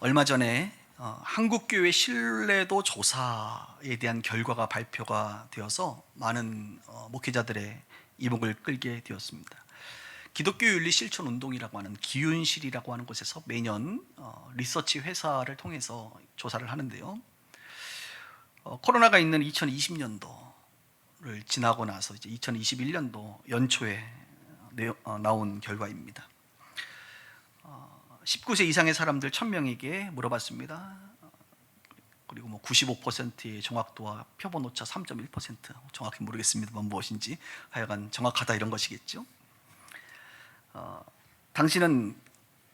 얼마 전에 어, 한국교회 신뢰도 조사에 대한 결과가 발표가 되어서 많은 어, 목회자들의 이목을 끌게 되었습니다. 기독교 윤리 실천 운동이라고 하는 기윤실이라고 하는 곳에서 매년 어, 리서치 회사를 통해서 조사를 하는데요. 어, 코로나가 있는 2020년도를 지나고 나서 이제 2021년도 연초에 나온 결과입니다. 19세 이상의 사람들 1000명에게 물어봤습니다. 그리고 뭐 95%의 정확도와 표본 오차 3.1% 정확히 모르겠습니다만 무엇인지 하여간 정확하다 이런 것이겠죠. 어, 당신은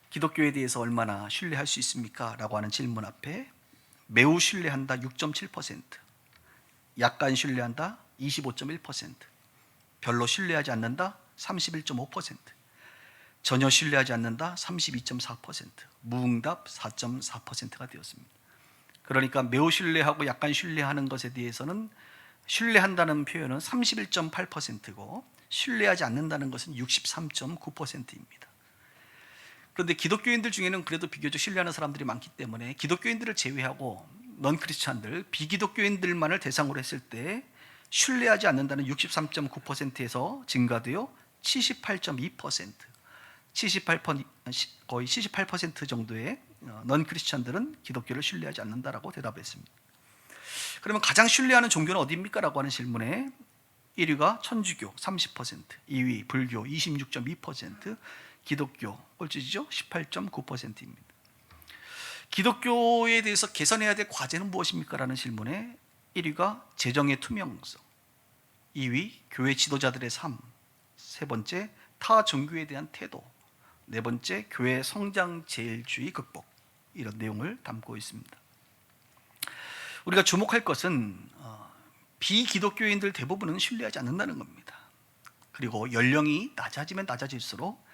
기독교에 대해서 얼마나 신뢰할 수 있습니까? 라고 하는 질문 앞에 매우 신뢰한다 6.7%, 약간 신뢰한다 25.1%, 별로 신뢰하지 않는다 31.5%, 전혀 신뢰하지 않는다 32.4%, 무응답 4.4%가 되었습니다. 그러니까 매우 신뢰하고 약간 신뢰하는 것에 대해서는 신뢰한다는 표현은 31.8%고 신뢰하지 않는다는 것은 63.9%입니다. 그런데 기독교인들 중에는 그래도 비교적 신뢰하는 사람들이 많기 때문에 기독교인들을 제외하고 넌 크리스찬들 비기독교인들만을 대상으로 했을 때 신뢰하지 않는다는 63.9%에서 증가되어 78.2% 78% 거의 78% 정도의 어, 넌 크리스찬들은 기독교를 신뢰하지 않는다라고 대답했습니다. 그러면 가장 신뢰하는 종교는 어디입니까라고 하는 질문에 1위가 천주교 30%, 2위 불교 26.2%, 기독교 꼴찌죠 18.9%입니다. 기독교에 대해서 개선해야 될 과제는 무엇입니까라는 질문에 1위가 재정의 투명성, 2위 교회 지도자들의 삶, 세 번째 타 종교에 대한 태도, 네 번째 교회 성장 제일주의 극복 이런 내용을 담고 있습니다. 우리가 주목할 것은 어, 비기독교인들 대부분은 신뢰하지 않는다는 겁니다. 그리고 연령이 낮아지면 낮아질수록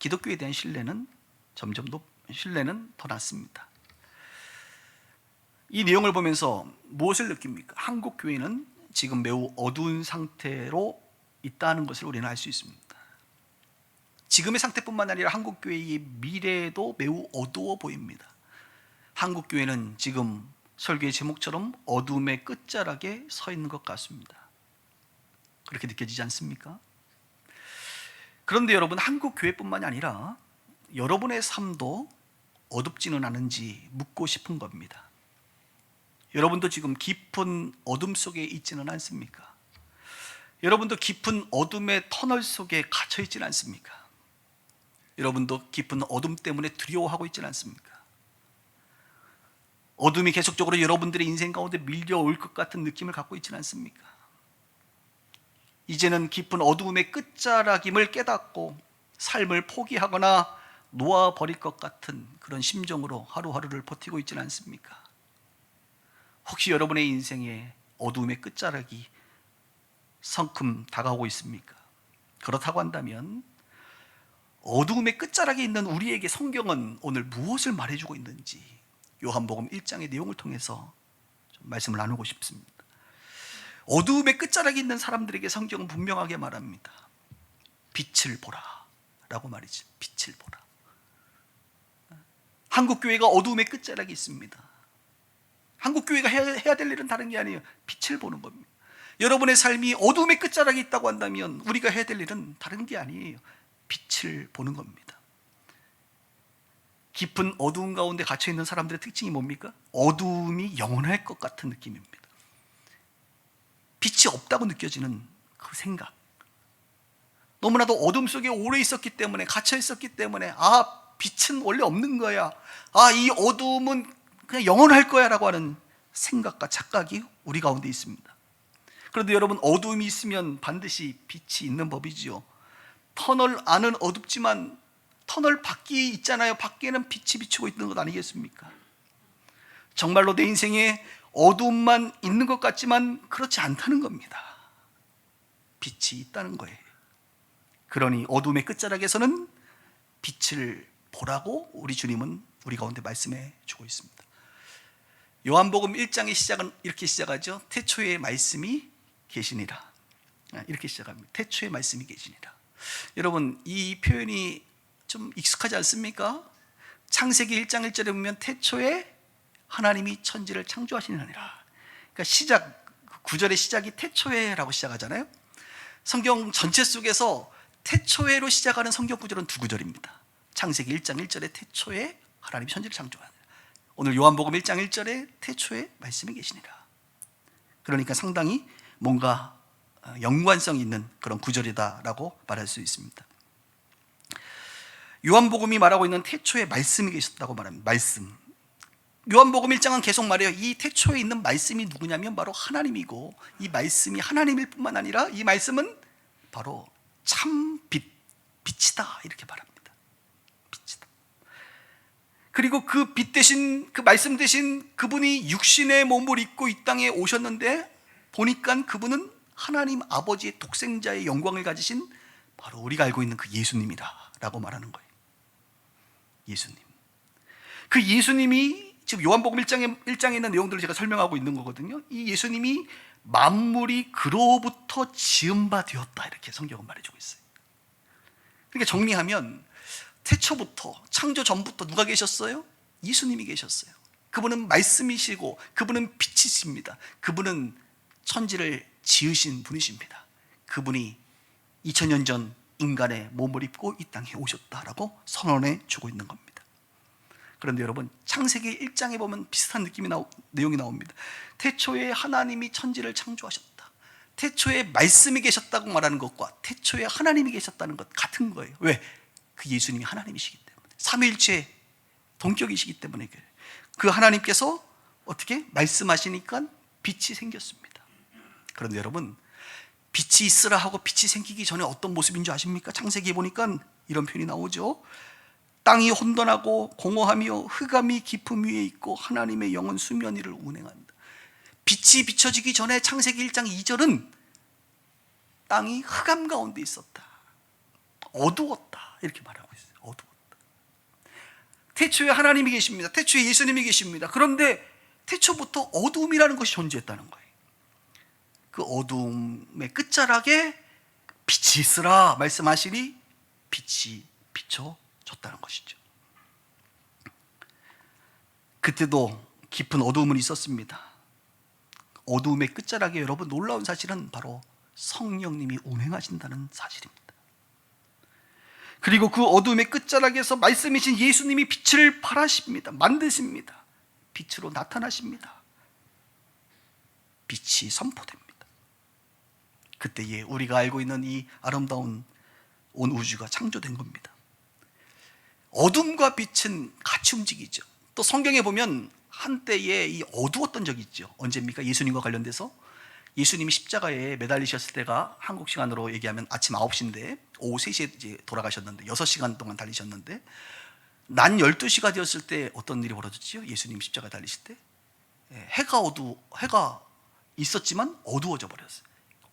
기독교에 대한 신뢰는 점점 높, 신뢰는 더 낮습니다. 이 내용을 보면서 무엇을 느낍니까? 한국 교회는 지금 매우 어두운 상태로 있다는 것을 우리는 알 수 있습니다. 지금의 상태뿐만 아니라 한국 교회의 미래도 매우 어두워 보입니다. 한국 교회는 지금 설교의 제목처럼 어둠의 끝자락에 서 있는 것 같습니다. 그렇게 느껴지지 않습니까? 그런데 여러분 한국 교회뿐만이 아니라 여러분의 삶도 어둡지는 않은지 묻고 싶은 겁니다. 여러분도 지금 깊은 어둠 속에 있지는 않습니까? 여러분도 깊은 어둠의 터널 속에 갇혀 있지는 않습니까? 여러분도 깊은 어둠 때문에 두려워하고 있지는 않습니까? 어둠이 계속적으로 여러분들의 인생 가운데 밀려올 것 같은 느낌을 갖고 있지는 않습니까? 이제는 깊은 어두움의 끝자락임을 깨닫고 삶을 포기하거나 놓아버릴 것 같은 그런 심정으로 하루하루를 버티고 있지는 않습니까? 혹시 여러분의 인생에 어두움의 끝자락이 성큼 다가오고 있습니까? 그렇다고 한다면 어두움의 끝자락에 있는 우리에게 성경은 오늘 무엇을 말해주고 있는지 요한복음 1장의 내용을 통해서 좀 말씀을 나누고 싶습니다. 어두움의 끝자락에 있는 사람들에게 성경은 분명하게 말합니다. 빛을 보라 라고 말이지 빛을 보라 한국교회가 어두움의 끝자락에 있습니다. 한국교회가 해야, 해야 될 일은 다른 게 아니에요. 빛을 보는 겁니다. 여러분의 삶이 어둠의 끝자락에 있다고 한다면 우리가 해야 될 일은 다른 게 아니에요. 빛을 보는 겁니다. 깊은 어두운 가운데 갇혀 있는 사람들의 특징이 뭡니까? 어두움이 영원할 것 같은 느낌입니다. 빛이 없다고 느껴지는 그 생각. 너무나도 어둠 속에 오래 있었기 때문에 갇혀 있었기 때문에 아 빛은 원래 없는 거야. 아 이 어둠은 그냥 영원할 거야라고 하는 생각과 착각이 우리 가운데 있습니다. 그런데 여러분 어둠이 있으면 반드시 빛이 있는 법이지요. 터널 안은 어둡지만 터널 밖에 있잖아요. 밖에는 빛이 비추고 있는 것 아니겠습니까? 정말로 내 인생에 어둠만 있는 것 같지만 그렇지 않다는 겁니다. 빛이 있다는 거예요. 그러니 어둠의 끝자락에서는 빛을 보라고 우리 주님은 우리 가운데 말씀해 주고 있습니다. 요한복음 1장의 시작은 이렇게 시작하죠. 태초에 말씀이 계시니라. 아, 이렇게 시작합니다. 태초에 말씀이 계시니라. 여러분 이 표현이 좀 익숙하지 않습니까? 창세기 1장 1절에 보면 태초에 하나님이 천지를 창조하시느니라. 그러니까 시작 구절의 시작이 태초에라고 시작하잖아요. 성경 전체 속에서 태초에로 시작하는 성경 구절은 두 구절입니다. 창세기 1장 1절에 태초에 하나님이 천지를 창조하니라. 오늘 요한복음 1장 1절에 태초에 말씀이 계시니라. 그러니까 상당히 뭔가 어, 연관성 있는 그런 구절이다라고 말할 수 있습니다. 요한복음이 말하고 있는 태초에 말씀이 계셨다고 말합니다. 말씀. 요한복음 1장은 계속 말해요. 이 태초에 있는 말씀이 누구냐면 바로 하나님이고 이 말씀이 하나님일 뿐만 아니라 이 말씀은 바로 참 빛, 빛이다 이렇게 말합니다. 빛이다. 그리고 그 빛 대신 그 말씀 대신 그분이 육신의 몸을 입고 이 땅에 오셨는데 보니까 그분은 하나님 아버지의 독생자의 영광을 가지신 바로 우리가 알고 있는 그 예수님이다 라고 말하는 거예요. 예수님. 그 예수님이 지금 요한복음 1장에 1장에 있는 내용들을 제가 설명하고 있는 거거든요. 이 예수님이 만물이 그로부터 지은 바 되었다 이렇게 성경은 말해주고 있어요. 그러니까 정리하면 태초부터 창조 전부터 누가 계셨어요? 예수님이 계셨어요. 그분은 말씀이시고 그분은 빛이십니다. 그분은 천지를 지으신 분이십니다. 그분이 2000년 전 인간의 몸을 입고 이 땅에 오셨다라고 선언해 주고 있는 겁니다. 그런데 여러분 창세기 1장에 보면 비슷한 느낌이 나오, 내용이 나옵니다. 태초에 하나님이 천지를 창조하셨다. 태초에 말씀이 계셨다고 말하는 것과 태초에 하나님이 계셨다는 것 같은 거예요. 왜? 그 예수님이 하나님이시기 때문에 삼위일체 동격이시기 때문에 그래요. 그 하나님께서 어떻게 말씀하시니까 빛이 생겼습니다. 그런데 여러분 빛이 있으라 하고 빛이 생기기 전에 어떤 모습인 줄 아십니까? 창세기에 보니까 이런 표현이 나오죠. 땅이 혼돈하고 공허하며 흑암이 깊음 위에 있고 하나님의 영은 수면 위를 운행한다. 빛이 비춰지기 전에 창세기 1장 2절은 땅이 흑암 가운데 있었다. 어두웠다. 이렇게 말하고 있어요. 어두웠다. 태초에 하나님이 계십니다. 태초에 예수님이 계십니다. 그런데 태초부터 어두움이라는 것이 존재했다는 거예요. 그 어두움의 끝자락에 빛이 있으라 말씀하시니 빛이 비춰 졌다는 것이죠. 그때도 깊은 어두움은 있었습니다. 어두움의 끝자락에 여러분 놀라운 사실은 바로 성령님이 운행하신다는 사실입니다. 그리고 그 어두움의 끝자락에서 말씀이신 예수님이 빛을 발하십니다. 만드십니다. 빛으로 나타나십니다. 빛이 선포됩니다. 그때에 우리가 알고 있는 이 아름다운 온 우주가 창조된 겁니다. 어둠과 빛은 같이 움직이죠. 또 성경에 보면 한때에 이 어두웠던 적이 있죠. 언제입니까? 예수님과 관련돼서 예수님이 십자가에 매달리셨을 때가 한국 시간으로 얘기하면 아침 9시인데 오후 3시에 이제 돌아가셨는데 6시간 동안 달리셨는데 난 12시가 되었을 때 어떤 일이 벌어졌지요? 예수님 십자가 달리실 때 예, 해가 어두 해가 있었지만 어두워져 버렸어요.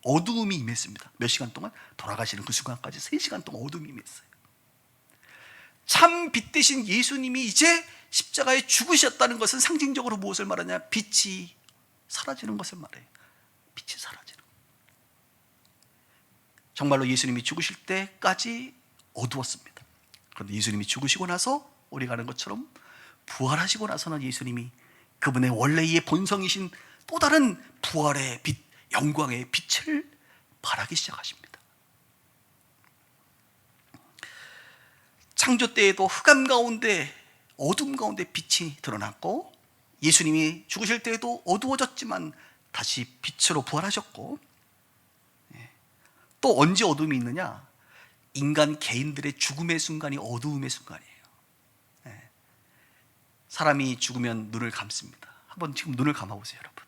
어두움이 임했습니다. 몇 시간 동안 돌아가시는 그 순간까지 3시간 동안 어둠이 임했어요. 참 빛 대신 예수님이 이제 십자가에 죽으셨다는 것은 상징적으로 무엇을 말하냐? 빛이 사라지는 것을 말해요. 빛이 사라지는. 정말로 예수님이 죽으실 때까지 어두웠습니다. 그런데 예수님이 죽으시고 나서 우리가 아는 것처럼 부활하시고 나서는 예수님이 그분의 원래의 본성이신 또 다른 부활의 빛, 영광의 빛을 발하기 시작하십니다. 창조 때에도 흑암 가운데 어둠 가운데 빛이 드러났고 예수님이 죽으실 때에도 어두워졌지만 다시 빛으로 부활하셨고 예. 또 언제 어둠이 있느냐? 인간 개인들의 죽음의 순간이 어두움의 순간이에요. 예. 사람이 죽으면 눈을 감습니다. 한번 지금 눈을 감아보세요, 여러분.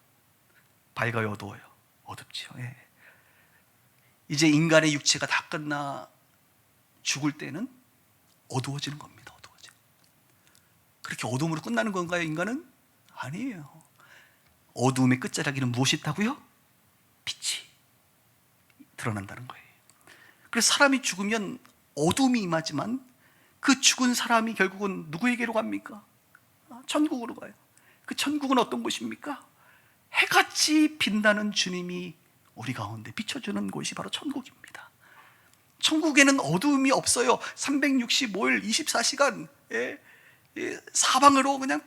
밝아요, 어두워요? 어둡죠. 예. 이제 인간의 육체가 다 끝나 죽을 때는 어두워지는 겁니다. 어두워져. 그렇게 어둠으로 끝나는 건가요, 인간은? 아니에요. 어두움의 끝자락에는 무엇이 있다고요? 빛이 드러난다는 거예요. 그래서 사람이 죽으면 어둠이 임하지만 그 죽은 사람이 결국은 누구에게로 갑니까? 아, 천국으로 가요. 그 천국은 어떤 곳입니까? 해같이 빛나는 주님이 우리 가운데 비춰주는 곳이 바로 천국입니다. 천국에는 어두움이 없어요. 365일 24시간 예, 이 사방으로 그냥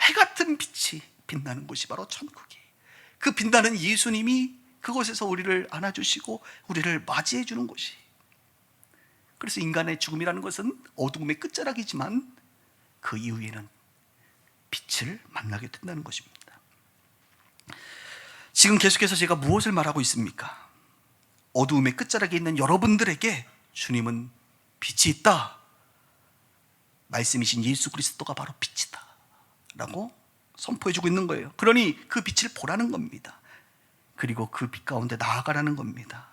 해 같은 빛이 빛나는 곳이 바로 천국이. 그 빛나는 예수님이 그곳에서 우리를 안아주시고 우리를 맞이해 주는 곳이. 그래서 인간의 죽음이라는 것은 어둠의 끝자락이지만 그 이후에는 빛을 만나게 된다는 것입니다. 지금 계속해서 제가 무엇을 말하고 있습니까? 어두움의 끝자락에 있는 여러분들에게 주님은 빛이 있다. 말씀이신 예수 그리스도가 바로 빛이다. 라고 선포해주고 있는 거예요. 그러니 그 빛을 보라는 겁니다. 그리고 그 빛 가운데 나아가라는 겁니다.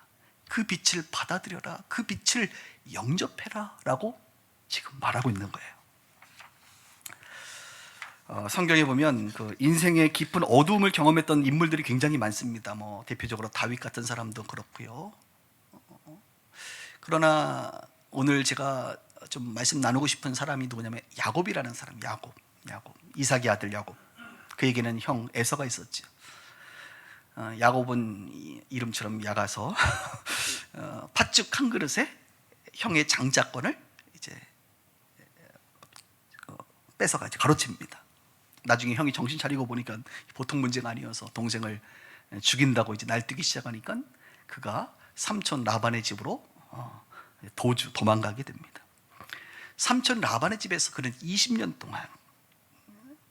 그 빛을 받아들여라. 그 빛을 영접해라. 라고 지금 말하고 있는 거예요. 어, 성경에 보면 그 인생의 깊은 어두움을 경험했던 인물들이 굉장히 많습니다. 뭐 대표적으로 다윗 같은 사람도 그렇고요. 어, 그러나 오늘 제가 좀 말씀 나누고 싶은 사람이 누구냐면 야곱이라는 사람, 야곱, 야곱, 이삭의 아들 야곱. 그에게는 형 에서가 있었죠. 어, 야곱은 이- 이름처럼 야가서 어, 팥죽 한 그릇에 형의 장자권을 이제 어, 뺏어가지고 가로챕니다. 나중에 형이 정신 차리고 보니까 보통 문제가 아니어서 동생을 죽인다고 이제 날뛰기 시작하니까 그가 삼촌 라반의 집으로 어, 도주 도망가게 됩니다. 삼촌 라반의 집에서 그는 20년 동안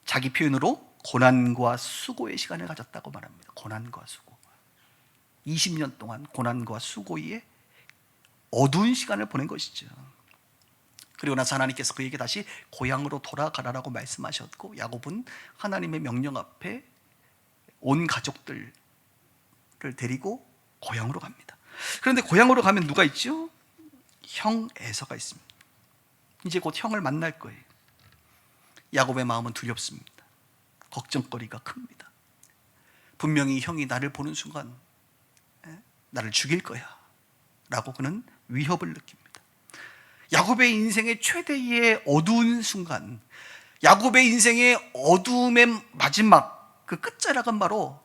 자기 표현으로 고난과 수고의 시간을 가졌다고 말합니다. 고난과 수고. 20년 동안 고난과 수고의 어두운 시간을 보낸 것이죠. 그리고 나서 하나님께서 그에게 다시 고향으로 돌아가라라고 말씀하셨고 야곱은 하나님의 명령 앞에 온 가족들을 데리고 고향으로 갑니다. 그런데 고향으로 가면 누가 있죠? 형 에서가 있습니다. 이제 곧 형을 만날 거예요. 야곱의 마음은 두렵습니다. 걱정거리가 큽니다. 분명히 형이 나를 보는 순간 에? 나를 죽일 거야. 라고 그는 위협을 느낍니다. 야곱의 인생의 최대의 어두운 순간, 야곱의 인생의 어두움의 마지막 그 끝자락은 바로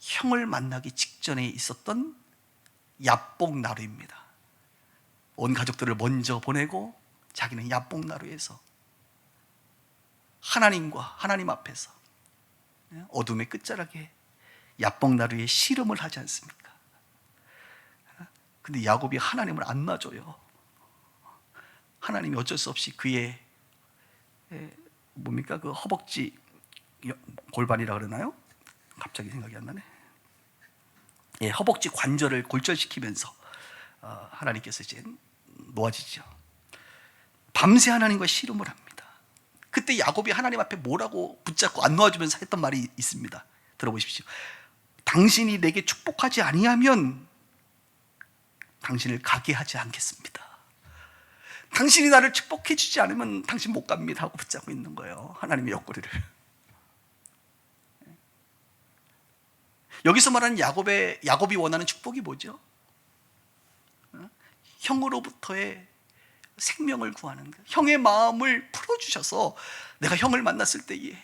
형을 만나기 직전에 있었던 야복 나루입니다. 온 가족들을 먼저 보내고 자기는 야복 나루에서 하나님과 하나님 앞에서 어둠의 끝자락에 야복 나루에 씨름을 하지 않습니까? 근데 야곱이 하나님을 안 놔줘요. 하나님이 어쩔 수 없이 그의 에, 뭡니까 그 허벅지 여- 골반이라 그러나요? 갑자기 생각이 안 나네. 예, 허벅지 관절을 골절시키면서 어, 하나님께서 이제 놓아지죠. 밤새 하나님과 씨름을 합니다. 그때 야곱이 하나님 앞에 뭐라고 붙잡고 안 놓아주면서 했던 말이 있습니다. 들어보십시오. 당신이 내게 축복하지 아니하면 당신을 가게 하지 않겠습니다. 당신이 나를 축복해 주지 않으면 당신 못 갑니다 하고 붙잡고 있는 거예요. 하나님의 옆구리를. 여기서 말하는 야곱의 야곱이 원하는 축복이 뭐죠? 어? 형으로부터의 생명을 구하는 것. 형의 마음을 풀어 주셔서 내가 형을 만났을 때에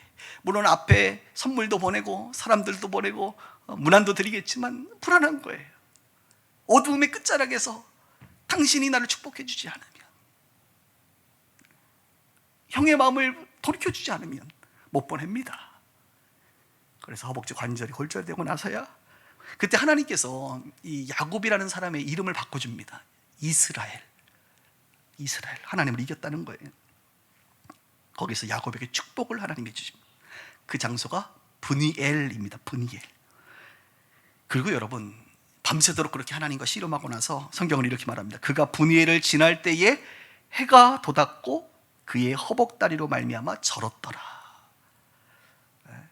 물론 앞에 선물도 보내고 사람들도 보내고 어, 문안도 드리겠지만 불안한 거예요. 어두움의 끝자락에서 당신이 나를 축복해 주지 않으면 형의 마음을 돌이켜 주지 않으면 못 보냅니다. 그래서 허벅지 관절이 골절되고 나서야 그때 하나님께서 이 야곱이라는 사람의 이름을 바꿔줍니다. 이스라엘. 이스라엘. 하나님을 이겼다는 거예요. 거기서 야곱에게 축복을 하나님이 주십니다. 그 장소가 분이엘입니다. 분이엘. 그리고 여러분 밤새도록 그렇게 하나님과 씨름하고 나서 성경은 이렇게 말합니다. 그가 분이엘을 지날 때에 해가 돋았고 그의 허벅다리로 말미암아 절었더라. 네.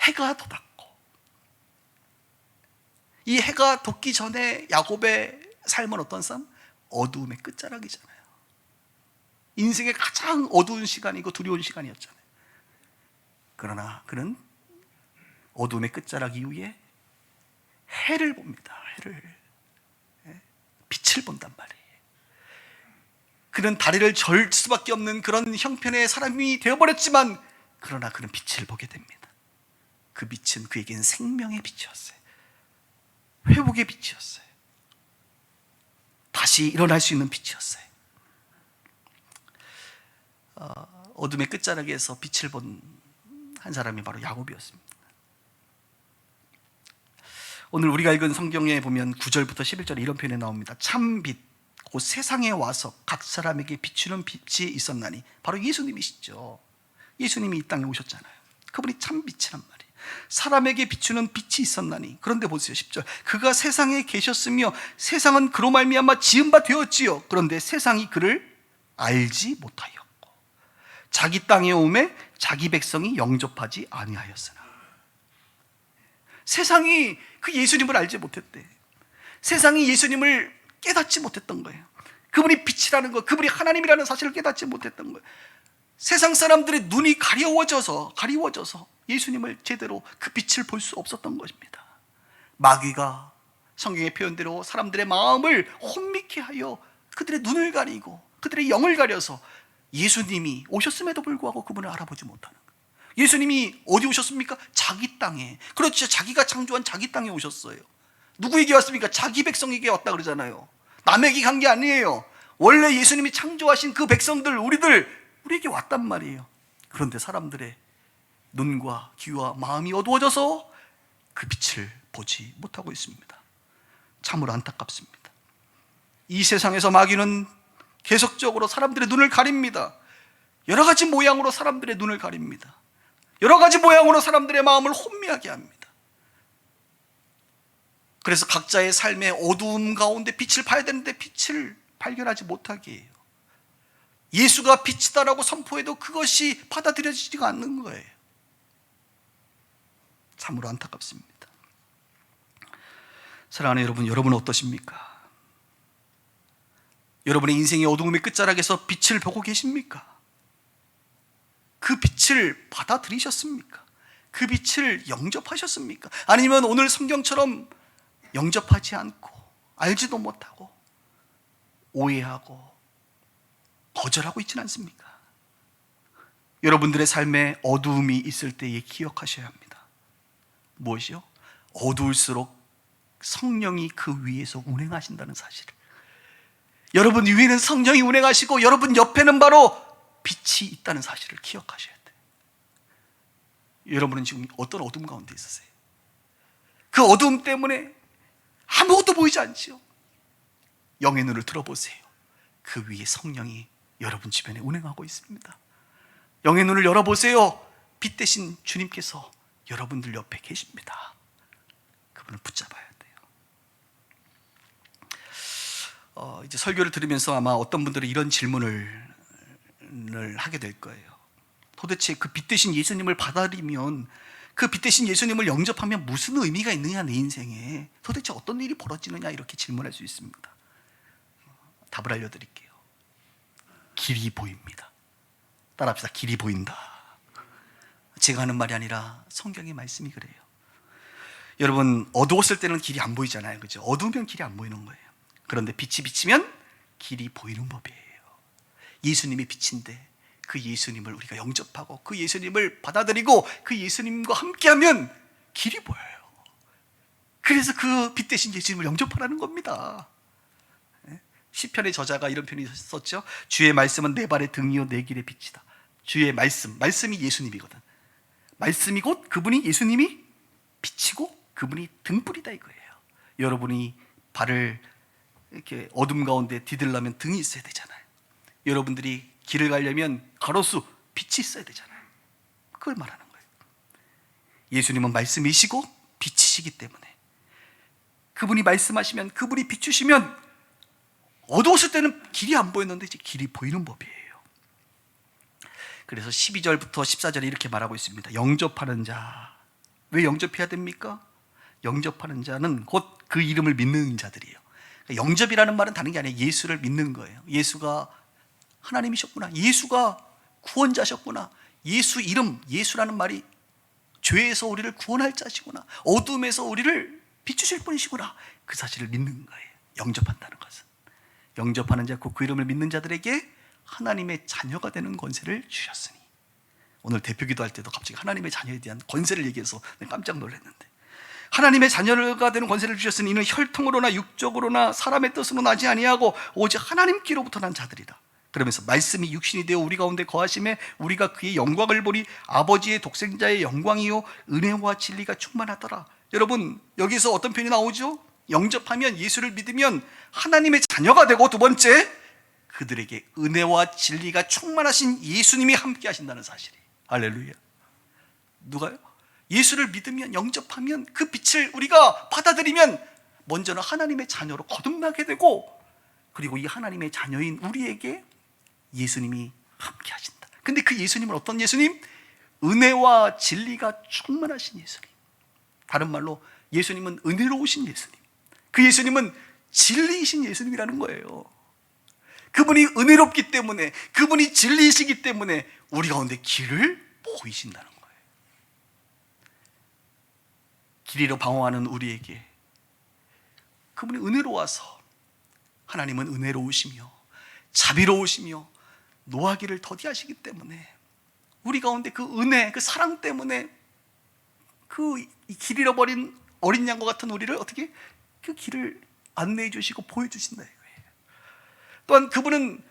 해가 돋았고 이 해가 돋기 전에 야곱의 삶은 어떤 삶? 어두움의 끝자락이잖아요. 인생의 가장 어두운 시간이고 두려운 시간이었잖아요. 그러나 그는 어둠의 끝자락 이후에 해를 봅니다. 해를 예? 빛을 본단 말이에요. 그는 다리를 절 수밖에 없는 그런 형편의 사람이 되어버렸지만 그러나 그는 빛을 보게 됩니다. 그 빛은 그에겐 생명의 빛이었어요. 회복의 빛이었어요. 다시 일어날 수 있는 빛이었어요. 어, 어둠의 끝자락에서 빛을 본 한 사람이 바로 야곱이었습니다. 오늘 우리가 읽은 성경에 보면 9절부터 11절에 이런 표현이 나옵니다. 참 빛, 곧 세상에 와서 각 사람에게 비추는 빛이 있었나니 바로 예수님이시죠. 예수님이 이 땅에 오셨잖아요. 그분이 참 빛이란 말이에요. 사람에게 비추는 빛이 있었나니 그런데 보세요 10절 그가 세상에 계셨으며 세상은 그로 말미암아 지은 바 되었지요 그런데 세상이 그를 알지 못하였고 자기 땅에 오매 자기 백성이 영접하지 아니하였으나 세상이 그 예수님을 알지 못했대. 세상이 예수님을 깨닫지 못했던 거예요. 그분이 빛이라는 거, 그분이 하나님이라는 사실을 깨닫지 못했던 거예요. 세상 사람들의 눈이 가려워져서, 가리워져서 예수님을 제대로 그 빛을 볼 수 없었던 것입니다. 마귀가 성경의 표현대로 사람들의 마음을 혼미케 하여 그들의 눈을 가리고 그들의 영을 가려서 예수님이 오셨음에도 불구하고 그분을 알아보지 못하는 거예요. 예수님이 어디 오셨습니까? 자기 땅에. 그렇죠. 자기가 창조한 자기 땅에 오셨어요. 누구에게 왔습니까? 자기 백성에게 왔다 그러잖아요. 남에게 간 게 아니에요. 원래 예수님이 창조하신 그 백성들, 우리들, 우리에게 왔단 말이에요. 그런데 사람들의 눈과 귀와 마음이 어두워져서 그 빛을 보지 못하고 있습니다. 참으로 안타깝습니다. 이 세상에서 마귀는 계속적으로 사람들의 눈을 가립니다. 여러 가지 모양으로 사람들의 눈을 가립니다. 여러 가지 모양으로 사람들의 마음을 혼미하게 합니다. 그래서 각자의 삶의 어두움 가운데 빛을 봐야 되는데 빛을 발견하지 못하게 해요. 예수가 빛이다라고 선포해도 그것이 받아들여지지가 않는 거예요. 참으로 안타깝습니다. 사랑하는 여러분, 여러분은 어떠십니까? 여러분의 인생의 어두움의 끝자락에서 빛을 보고 계십니까? 그 빛을 받아들이셨습니까? 그 빛을 영접하셨습니까? 아니면 오늘 성경처럼 영접하지 않고 알지도 못하고 오해하고 거절하고 있지는 않습니까? 여러분들의 삶에 어두움이 있을 때에 기억하셔야 합니다. 무엇이요? 어두울수록 성령이 그 위에서 운행하신다는 사실을. 여러분 위에는 성령이 운행하시고 여러분 옆에는 바로 빛이 있다는 사실을 기억하셔야 돼요. 여러분은 지금 어떤 어둠 가운데 있으세요? 그 어둠 때문에 아무것도 보이지 않지요. 영의 눈을 들어보세요. 그 위에 성령이 여러분 주변에 운행하고 있습니다. 영의 눈을 열어보세요. 빛 대신 주님께서 여러분들 옆에 계십니다. 그분을 붙잡아야 돼요. 어, 이제 설교를 들으면서 아마 어떤 분들은 이런 질문을 을 하게 될 거예요. 도대체 그 빛 대신 예수님을 받아들이면 그 빛 대신 예수님을 영접하면 무슨 의미가 있느냐 내 인생에 도대체 어떤 일이 벌어지느냐 이렇게 질문할 수 있습니다. 답을 알려드릴게요. 길이 보입니다. 따라합시다. 길이 보인다. 제가 하는 말이 아니라 성경의 말씀이 그래요. 여러분 어두웠을 때는 길이 안 보이잖아요, 그죠? 어두우면 길이 안 보이는 거예요. 그런데 빛이 비치면 길이 보이는 법이에요. 예수님이 빛인데 그 예수님을 우리가 영접하고 그 예수님을 받아들이고 그 예수님과 함께하면 길이 보여요. 그래서 그 빛 대신 예수님을 영접하라는 겁니다. 예? 시편의 저자가 이런 표현이 썼죠. 주의 말씀은 내 발의 등이요 내 길의 빛이다. 주의 말씀, 말씀이 예수님이거든. 말씀이 곧 그분이 예수님이 빛이고 그분이 등불이다 이거예요. 여러분이 발을 이렇게 어둠 가운데 디들려면 등이 있어야 되잖아요. 여러분들이 길을 가려면 가로수 빛이 있어야 되잖아요. 그걸 말하는 거예요. 예수님은 말씀이시고 빛이시기 때문에 그분이 말씀하시면 그분이 비추시면 어두웠을 때는 길이 안 보였는데 이제 길이 보이는 법이에요. 그래서 12절부터 14절에 이렇게 말하고 있습니다. 영접하는 자. 왜 영접해야 됩니까? 영접하는 자는 곧 그 이름을 믿는 자들이에요. 영접이라는 말은 다른 게 아니에요. 예수를 믿는 거예요. 예수가 하나님이셨구나. 예수가 구원자셨구나. 예수 이름, 예수라는 말이 죄에서 우리를 구원할 자시구나. 어둠에서 우리를 비추실 분이시구나. 그 사실을 믿는 거예요. 영접한다는 것은. 영접하는 자, 그 이름을 믿는 자들에게 하나님의 자녀가 되는 권세를 주셨으니. 오늘 대표 기도할 때도 갑자기 하나님의 자녀에 대한 권세를 얘기해서 깜짝 놀랐는데. 하나님의 자녀가 되는 권세를 주셨으니 이는 혈통으로나 육적으로나 사람의 뜻으로 나지 아니하고 오직 하나님께로부터 난 자들이다. 그러면서 말씀이 육신이 되어 우리 가운데 거하심에 우리가 그의 영광을 보니 아버지의 독생자의 영광이요 은혜와 진리가 충만하더라. 여러분 여기서 어떤 표현이 나오죠? 영접하면 예수를 믿으면 하나님의 자녀가 되고 두 번째 그들에게 은혜와 진리가 충만하신 예수님이 함께 하신다는 사실이 할렐루야. 누가요? 예수를 믿으면 영접하면 그 빛을 우리가 받아들이면 먼저는 하나님의 자녀로 거듭나게 되고 그리고 이 하나님의 자녀인 우리에게 예수님이 함께 하신다. 근데 그 예수님은 어떤 예수님? 은혜와 진리가 충만하신 예수님. 다른 말로 예수님은 은혜로우신 예수님. 그 예수님은 진리이신 예수님이라는 거예요. 그분이 은혜롭기 때문에, 그분이 진리이시기 때문에 우리 가운데 길을 보이신다는 거예요. 길 잃어 방황하는 우리에게 그분이 은혜로워서 하나님은 은혜로우시며 자비로우시며 노하기를 더디하시기 때문에 우리 가운데 그 은혜, 그 사랑 때문에 그 길 잃어버린 어린 양과 같은 우리를 어떻게 그 길을 안내해 주시고 보여 주신다 이거예요. 또한 그분은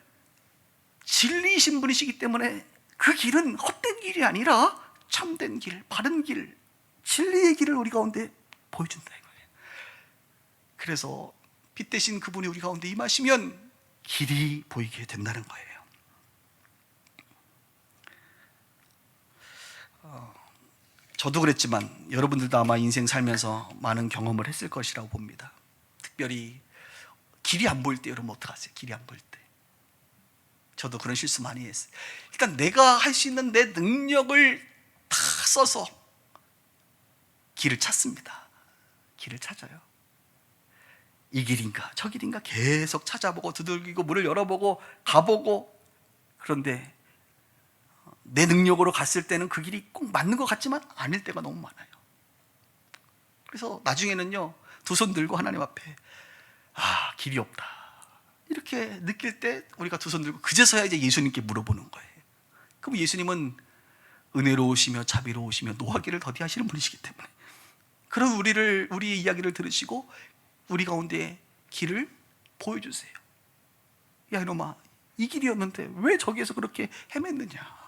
진리이신 분이시기 때문에 그 길은 헛된 길이 아니라 참된 길, 바른 길, 진리의 길을 우리 가운데 보여준다 이거예요. 그래서 빛 대신 그분이 우리 가운데 임하시면 길이 보이게 된다는 거예요. 저도 그랬지만 여러분들도 아마 인생 살면서 많은 경험을 했을 것이라고 봅니다. 특별히 길이 안 보일 때 여러분 어떡하세요? 길이 안 보일 때. 저도 그런 실수 많이 했어요. 일단 내가 할 수 있는 내 능력을 다 써서 길을 찾습니다. 길을 찾아요. 이 길인가 저 길인가 계속 찾아보고 두들기고 문을 열어보고 가보고 그런데 내 능력으로 갔을 때는 그 길이 꼭 맞는 것 같지만 아닐 때가 너무 많아요. 그래서 나중에는요 두 손 들고 하나님 앞에 아 길이 없다 이렇게 느낄 때 우리가 두 손 들고 그제서야 이제 예수님께 물어보는 거예요. 그럼 예수님은 은혜로우시며 자비로우시며 노하기를 더디하시는 분이시기 때문에 그런 우리를 우리의 이야기를 들으시고 우리 가운데 길을 보여주세요. 야 이놈아 이 길이었는데 왜 저기에서 그렇게 헤맸느냐?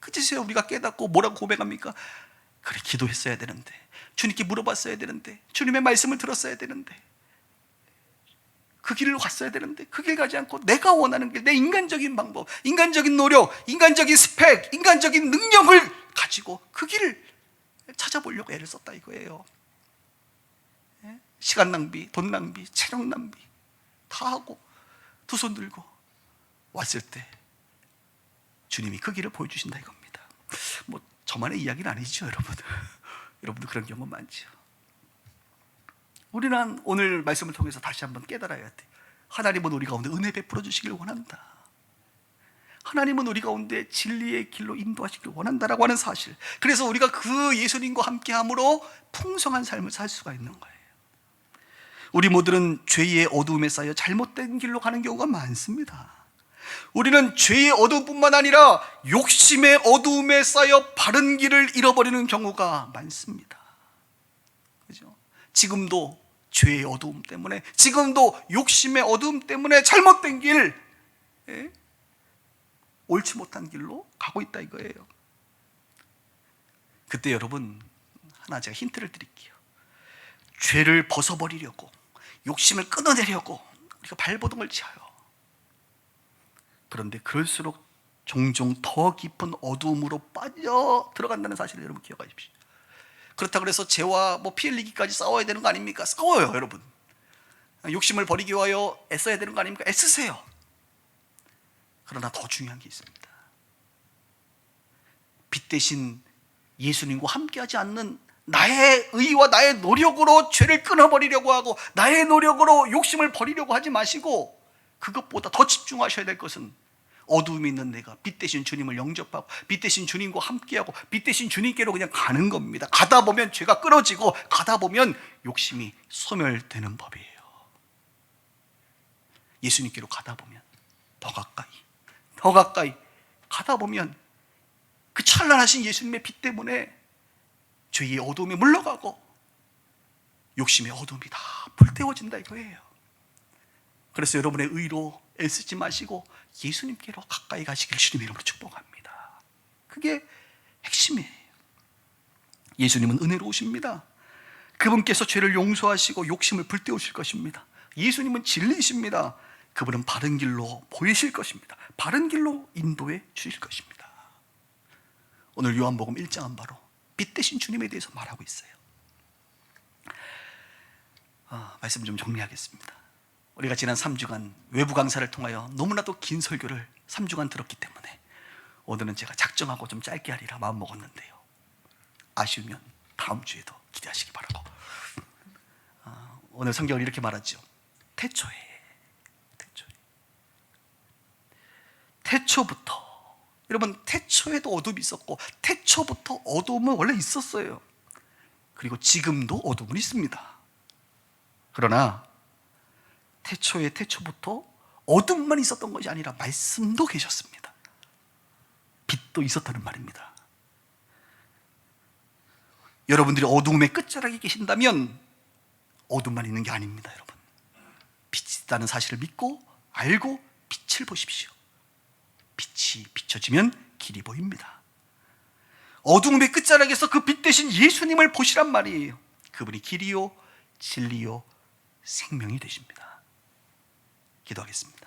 그제서야 우리가 깨닫고 뭐라고 고백합니까? 그래 기도했어야 되는데 주님께 물어봤어야 되는데 주님의 말씀을 들었어야 되는데 그 길로 갔어야 되는데 그 길 가지 않고 내가 원하는 길, 내 인간적인 방법, 인간적인 노력, 인간적인 스펙, 인간적인 능력을 가지고 그 길을 찾아보려고 애를 썼다 이거예요. 예? 시간 낭비, 돈 낭비, 체력 낭비 다 하고 두 손 들고 왔을 때 주님이 그 길을 보여주신다 이겁니다. 뭐 저만의 이야기는 아니죠, 여러분. 여러분도 그런 경험 많죠. 우리는 오늘 말씀을 통해서 다시 한번 깨달아야 돼. 하나님은 우리 가운데 은혜 베풀어 주시길 원한다. 하나님은 우리 가운데 진리의 길로 인도하시길 원한다라고 하는 사실. 그래서 우리가 그 예수님과 함께 함으로 풍성한 삶을 살 수가 있는 거예요. 우리 모두는 죄의 어두움에 쌓여 잘못된 길로 가는 경우가 많습니다. 우리는 죄의 어두움뿐만 아니라 욕심의 어두움에 쌓여 바른 길을 잃어버리는 경우가 많습니다. 그죠? 지금도 죄의 어두움 때문에, 지금도 욕심의 어두움 때문에 잘못된 길, 예? 옳지 못한 길로 가고 있다 이거예요. 그때 여러분 하나 제가 힌트를 드릴게요. 죄를 벗어버리려고 욕심을 끊어내려고 우리가 발버둥을 쳐요. 그런데 그럴수록 종종 더 깊은 어두움으로 빠져 들어간다는 사실을 여러분 기억하십시오. 그렇다 그래서 죄와 뭐 피 흘리기까지 싸워야 되는 거 아닙니까? 싸워요, 여러분. 욕심을 버리기 위하여 애써야 되는 거 아닙니까? 애쓰세요. 그러나 더 중요한 게 있습니다. 빛 대신 예수님과 함께하지 않는 나의 의와 나의 노력으로 죄를 끊어버리려고 하고 나의 노력으로 욕심을 버리려고 하지 마시고 그것보다 더 집중하셔야 될 것은 어두움이 있는 내가 빛 대신 주님을 영접하고 빛 대신 주님과 함께하고 빛 대신 주님께로 그냥 가는 겁니다. 가다 보면 죄가 끊어지고 가다 보면 욕심이 소멸되는 법이에요. 예수님께로 가다 보면 더 가까이 더 가까이 가다 보면 그 찬란하신 예수님의 빛 때문에 죄의 어둠이 물러가고 욕심의 어둠이 다 불태워진다 이거예요. 그래서 여러분의 의로 애쓰지 마시고 예수님께로 가까이 가시길 주님의 이름으로 축복합니다. 그게 핵심이에요. 예수님은 은혜로우십니다. 그분께서 죄를 용서하시고 욕심을 불태우실 것입니다. 예수님은 진리이십니다. 그분은 바른 길로 보이실 것입니다. 바른 길로 인도해 주실 것입니다. 오늘 요한복음 1장은 바로 빛 대신 주님에 대해서 말하고 있어요. 아, 말씀 좀 정리하겠습니다. 우리가 지난 3주간 외부 강사를 통하여 너무나도 긴 설교를 3주간 들었기 때문에 오늘은 제가 작정하고 좀 짧게 하리라 마음 먹었는데요. 아쉬우면 다음 주에도 기대하시기 바라고. 아, 오늘 성경을 이렇게 말하죠. 태초에, 태초에, 태초부터 여러분 태초에도 어둠이 있었고 태초부터 어둠은 원래 있었어요. 그리고 지금도 어둠은 있습니다. 그러나 태초의 태초부터 어둠만 있었던 것이 아니라 말씀도 계셨습니다. 빛도 있었다는 말입니다. 여러분들이 어둠의 끝자락에 계신다면 어둠만 있는 게 아닙니다, 여러분. 빛이 있다는 사실을 믿고 알고 빛을 보십시오. 빛이 비춰지면 길이 보입니다. 어둠의 끝자락에서 그 빛 대신 예수님을 보시란 말이에요. 그분이 길이요, 진리요, 생명이 되십니다. 기도하겠습니다.